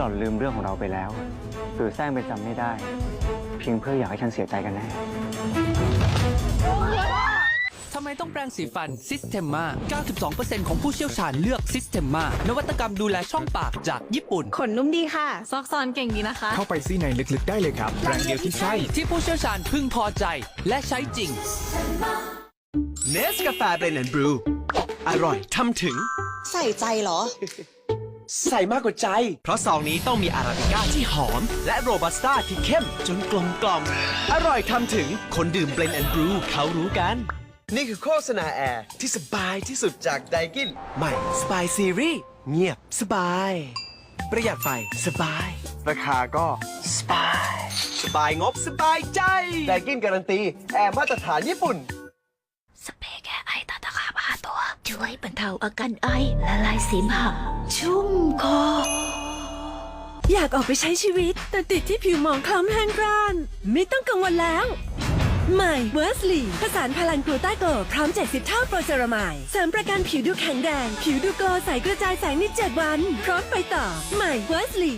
ล่อนลืมเรื่องของเราไปแล้วหรือแซงไปจำไม่ได้ เพียงเพื่ออยากให้ฉันเสียใจกันแน่ทำไมต้องแปรงสีฟัน Systema 92%ของผู้เชี่ยวชาญเลือก Systema นวัตกรรมดูแลช่องปากจากญี่ปุ่น ขนนุ่มดีค่ะ ซอกซอนเก่งดีนะคะ เข้าไปซี่ในลึกๆได้เลยครับแบรนด์เดียวที่ใช่ที่ผู้เชี่ยวชาญพึงพอใจและใช้จริงเนสกาแฟเบรนด์บรูอร่อยทำถึง ใส่ใจเหรอ ใส่มากกว่าใจ เพราะซองนี้ต้องมีอาราบิก้าที่หอม และโรบัสต้าที่เข้มจนกลมกล่อม อร่อยทำถึงคนดื่มเบรนด์บรูเขารู้กัน นี่คือโฆษณาแอร์ที่สบายที่สุดจากไดกินใหม่สบายซีรีส์เงียบสบาย ประหยัดไฟสบาย ราคาก็สบาย สบายงบสบายใจไดกินการันตี แอร์มาตรฐานญี่ปุ่น สเปรย์แก้ไอตาตะขาบาตัว ช่วยบรรเทาอาการไอและลายเสมหะชุ่มคอ อยากออกไปใช้ชีวิต แต่ติดที่ผิวหมองคล้ำแห้งกร้าน ไม่ต้องกังวลแล้ว ใหม่เวอร์สลีผสานพลังกลูต้าโกลพร้อม 70 เท่าโปรเซรามายเสริมประกันผิวดูแข็งแรง ผิวดูโกใสกระจายแสงใน7วัน พร้อมไปต่อ ใหม่เวอร์สลี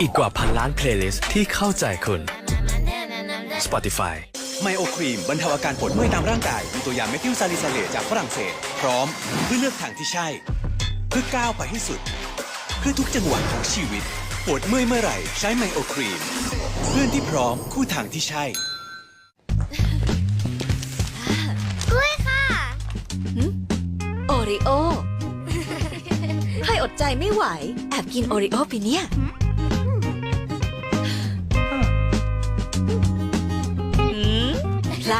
อีกกว่าพันล้านเพลย์ลิสต์ที่เข้าใจคุณ Spotify ไมโอครีมบรรเทาอาการปวดเมื่อยตามร่างกาย มีตัวอย่างเมทิลซาลิซาเลตจากฝรั่งเศส พร้อมเพื่อเลือกทางที่ใช่ เพื่อก้าวไปให้สุด เพื่อทุกจังหวะของชีวิต ปวดเมื่อยเมื่อไหร่ ใช้ไมโอครีม เพื่อนที่พร้อมคู่ทางที่ใช่ กล้วยค่ะ โอริโอ ให้อดใจไม่ไหว แอบกินโอริโอไปเนี่ย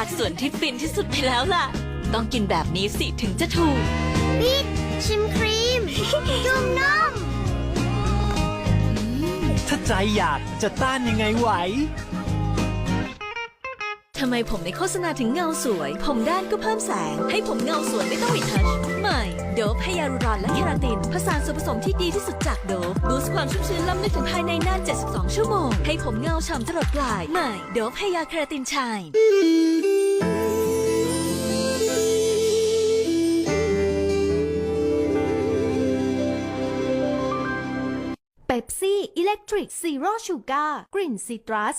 ดส่วนที่ฟินที่สุดไปแล้วล่ะ ต้องกินแบบนี้สิถึงจะถูก บิ๊กชิมครีม จุ่มนมถ้าใจอยากจะต้านยังไงไหว ทำไมผมในโฆษณาถึงเงาสวย ผมด้านก็เพิ่มแสง ให้ผมเงาสวยไม่ต้องรีทัชใหม่ โดบให้ยาลูรอนและเคราติน ผสานส่วนผสมที่ดีที่สุดจากโดบบูสต์ความชุ่มชื้นล้ำลึกถึงภายในนาน 72 ชั่วโมง ให้ผมเงาฉ่ำตลอดปลาย ใหม่ โดบให้ยาเคราตินชาย เบปซี่อิเล็กทริกซีโร่ชูการ์กลิ่นซิตรัส